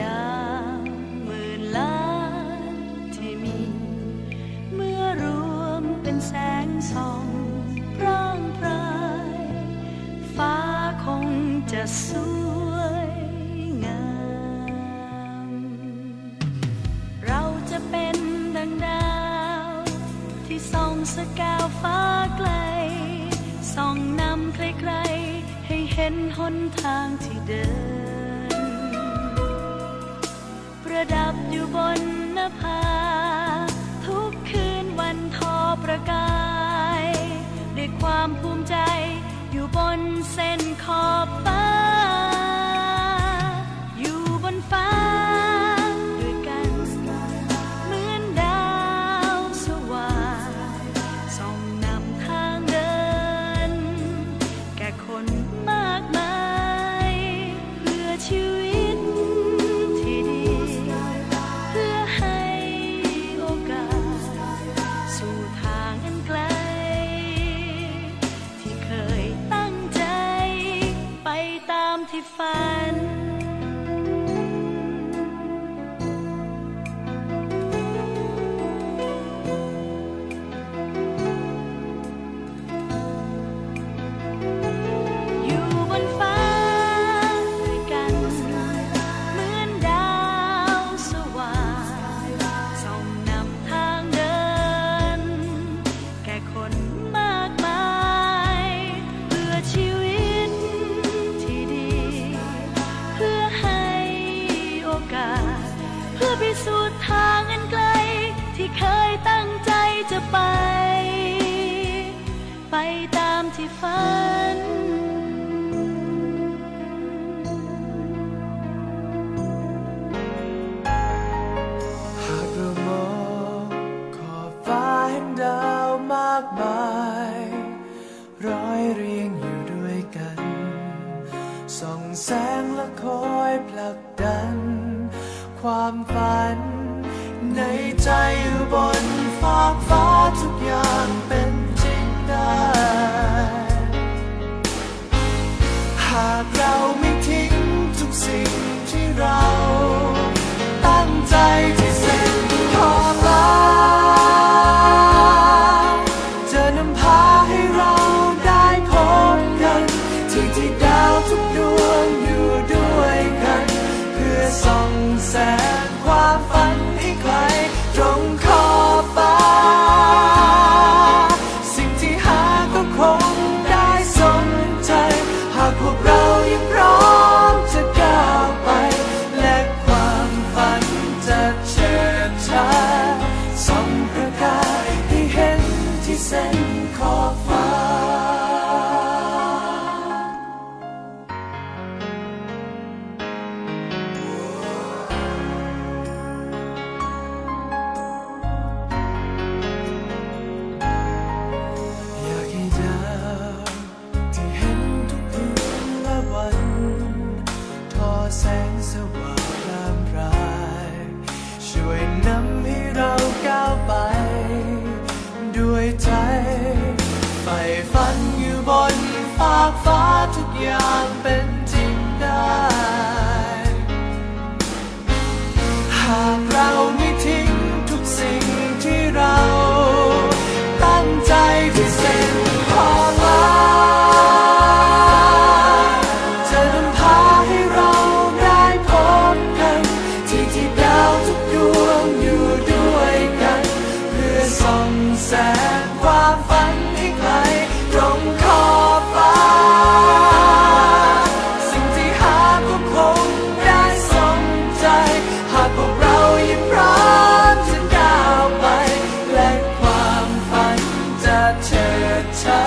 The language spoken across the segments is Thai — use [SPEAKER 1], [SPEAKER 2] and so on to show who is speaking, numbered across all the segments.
[SPEAKER 1] ดาหมื่นล้านที่มี เมื่อรวมเป็นแสงส่องร่างพรายฟ้าคงจะสวยงาม เราจะเป็นดังดาว ที่ส่องสกาวฟ้าไกล ส่องนำใครๆ ให้เห็นหนทางที่เดิน ประดับอยู่บนนภาผาทุกคืนวันทอประกาย ด้วยความภูมิใจอยู่บนเส้น ฝัน ที่เคยตั้งใจจะไป ไปตามที่ฝัน
[SPEAKER 2] หากเรามองขอบฟ้าเห็นดาวมากมาย ร้อยเรียงอยู่ด้วยกัน ส่องแสงและคอยผลักดัน ความฝัน ในใจอยู่บนฟากฟ้าทุกอย่างเป็นจริงได้ หากเราไม่ทิ้งทุกสิ่งที่เรา ตั้งใจ สว่างรามรายช่วยนำให้เราก้าวไป ด้วยใจไฟฝันอยู่บนฟากฟ้าทุกอย่างเป็น เฉิดฉา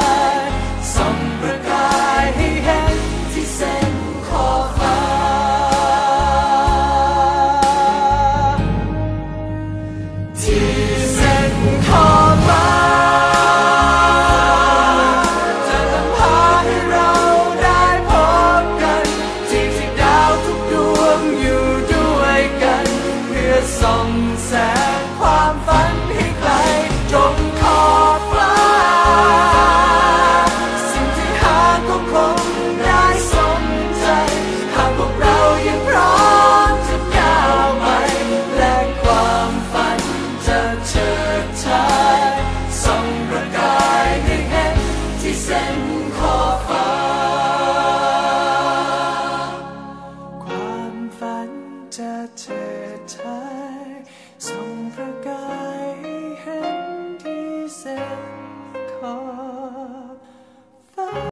[SPEAKER 2] ยส่องประกายให้เห็นที่เส้นขอบฟ้า ที่เส้นขอบฟ้า จะนำพาให้เราได้พบกันที่ที่ดาวทุกดวงอยู่ด้วยกัน เพื่อส่องแสงความฝันให้ไกลตรง เถิดไทยส่อง